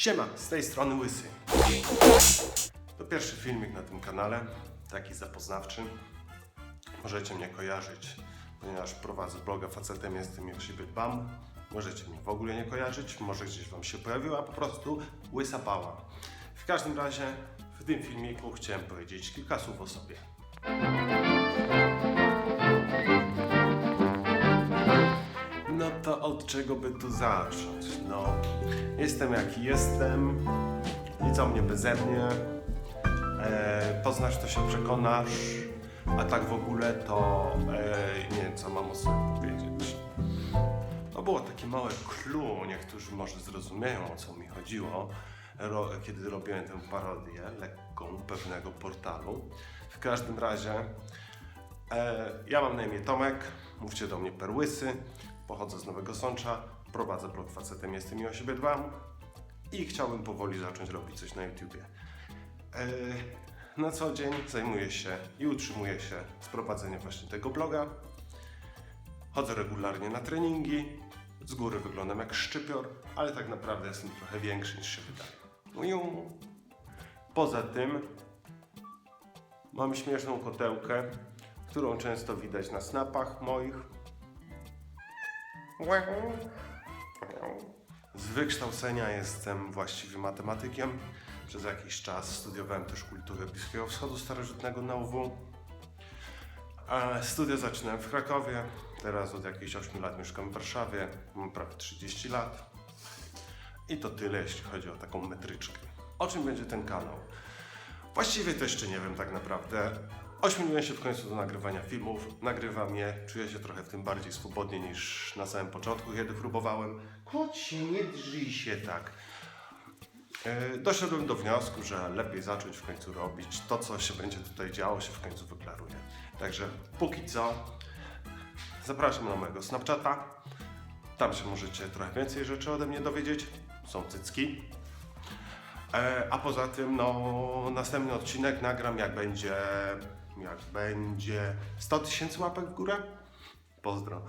Siema, z tej strony Łysy. To pierwszy filmik na tym kanale, taki zapoznawczy. Możecie mnie kojarzyć, ponieważ prowadzę bloga Facetem Jestem o siebie dbam. Możecie mnie w ogóle nie kojarzyć, może gdzieś Wam się pojawiła po prostu Łysa Pała. W każdym razie w tym filmiku chciałem powiedzieć kilka słów o sobie. Czego by tu zacząć? No, jestem jaki jestem, nic o mnie beze mnie. E, poznasz to się przekonasz, a tak w ogóle to e, nie wiem co mam o sobie powiedzieć. To było takie małe clue, niektórzy może zrozumieją o co mi chodziło, ro, kiedy robiłem tę parodię lekką pewnego portalu. W każdym razie E, ja mam na imię Tomek, mówcie do mnie Perłysy, pochodzę z Nowego Sącza, prowadzę blog Facetem Jestem i o siebie dbam i chciałbym powoli zacząć robić coś na YouTubie. E, na co dzień zajmuję się i utrzymuję się z prowadzeniem właśnie tego bloga. Chodzę regularnie na treningi, z góry wyglądam jak szczypior, ale tak naprawdę jestem trochę większy niż się wydaje. Uju. Poza tym Mam śmieszną kotełkę, którą często widać na snapach moich. Z wykształcenia jestem właściwie matematykiem. Przez jakiś czas studiowałem też kulturę Bliskiego Wschodu starożytnego na UW. Studia zaczynałem w Krakowie, teraz od jakichś 8 lat mieszkam w Warszawie, mam prawie 30 lat. I to tyle, jeśli chodzi o taką metryczkę. O czym będzie ten kanał? Właściwie to jeszcze nie wiem tak naprawdę. Ośmieliłem się w końcu do nagrywania filmów, nagrywam je, czuję się trochę w tym bardziej swobodnie niż na samym początku, kiedy próbowałem. Kocie, nie drzyj się tak. Yy, Doszedłem do wniosku, że lepiej zacząć w końcu robić to, co się będzie tutaj działo, się w końcu wyklaruje. Także póki co zapraszam na mojego Snapchata. Tam się możecie trochę więcej rzeczy ode mnie dowiedzieć. Są cycki, E, a poza tym, no, następny odcinek nagram jak będzie, jak będzie 100 tysięcy łapek w górę. Pozdro.